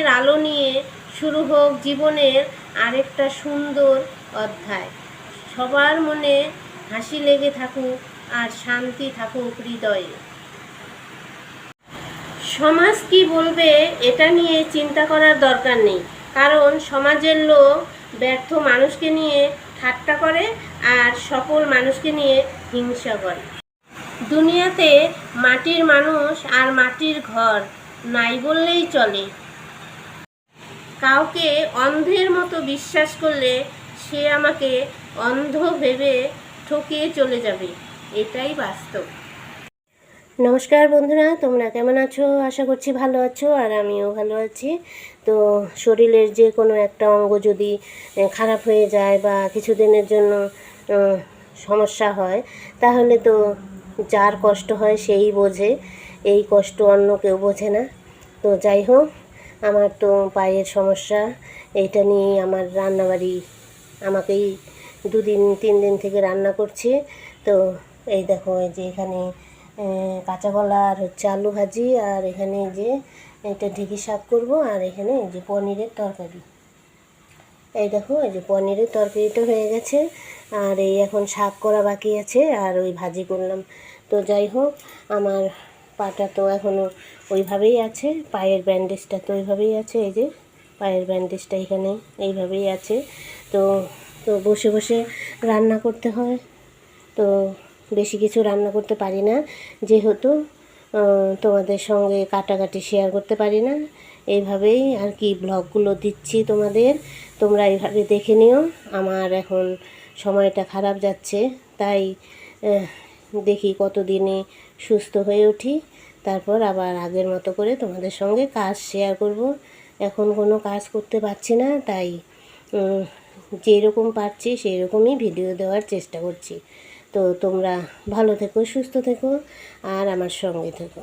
দিনের আলো নিয়ে শুরু হোক জীবনের আরেকটা সুন্দর অধ্যায়। সবার মনে হাসি লেগে থাকুক আর শান্তি থাকুক হৃদয়ে। সমাজ কি বলবে এটা নিয়ে চিন্তা করার দরকার নেই, কারণ সমাজের লোক ব্যর্থ মানুষকে নিয়ে ঠাট্টা করে আর সফল মানুষকে নিয়ে হিংসা করে। দুনিয়াতে মাটির মানুষ আর মাটির ঘর নাই বললেই চলে। কাউকে অন্ধের মতো বিশ্বাস করলে সে আমাকে অন্ধ ভেবে ঠকিয়ে চলে যাবে। এটাই বাস্তব। নমস্কার বন্ধুরা, তোমরা কেমন আছো? আশা করছি ভালো আছো আর আমিও ভালো আছি। তো শরীরের যে কোনো একটা অঙ্গ যদি খারাপ হয়ে যায় বা কিছুদিনের জন্য সমস্যা হয়, তাহলে তো যার কষ্ট হয় সেই বোঝে। এই কষ্ট অন্য কেউ বোঝে না। তো যাই হোক আমার তো পায়ের সমস্যা। এইটা নিয়েই আমার রান্নাবাড়ি। আমাকেই দুদিন, তিন দিন থেকে রান্না করছি। তো এই দেখো, এই যে এখানে কাঁচা কলা আর হচ্ছে আলু ভাজি, আর এখানে যে এটা ঢেঁকি শাক করব, আর এখানে এই যে পনিরের তরকারি। এই দেখো, এই যে পনিরের তরকারিটা হয়ে গেছে, আর এই এখন শাক করা বাকি আছে, আর ওই ভাজি করলাম। তো যাই হোক, আমার পাটা তো এখনও ওইভাবেই আছে, পায়ের ব্যান্ডেজটা তো ওইভাবেই আছে, এই যে পায়ের ব্যান্ডেজটা এখানে এইভাবেই আছে। তো তো বসে বসে রান্না করতে হয়। তো বেশি কিছু রান্না করতে পারি না, যেহেতু তোমাদের সঙ্গে কাটাকাটি শেয়ার করতে পারি না। এইভাবেই আর কি ব্লগগুলো দিচ্ছি তোমাদের। তোমরা এইভাবে দেখে নিও। আমার এখন সময়টা খারাপ যাচ্ছে, তাই দেখি কতদিনে সুস্থ হয়ে উঠি। তারপর আবার আগের মতো করে তোমাদের সঙ্গে কাজ শেয়ার করব। এখন কোনো কাজ করতে পারছি না, তাই যেরকম পারছি সেই রকমই ভিডিও দেওয়ার চেষ্টা করছি। তো তোমরা ভালো থেকো, সুস্থ থেকো, আর আমার সঙ্গে থেকো।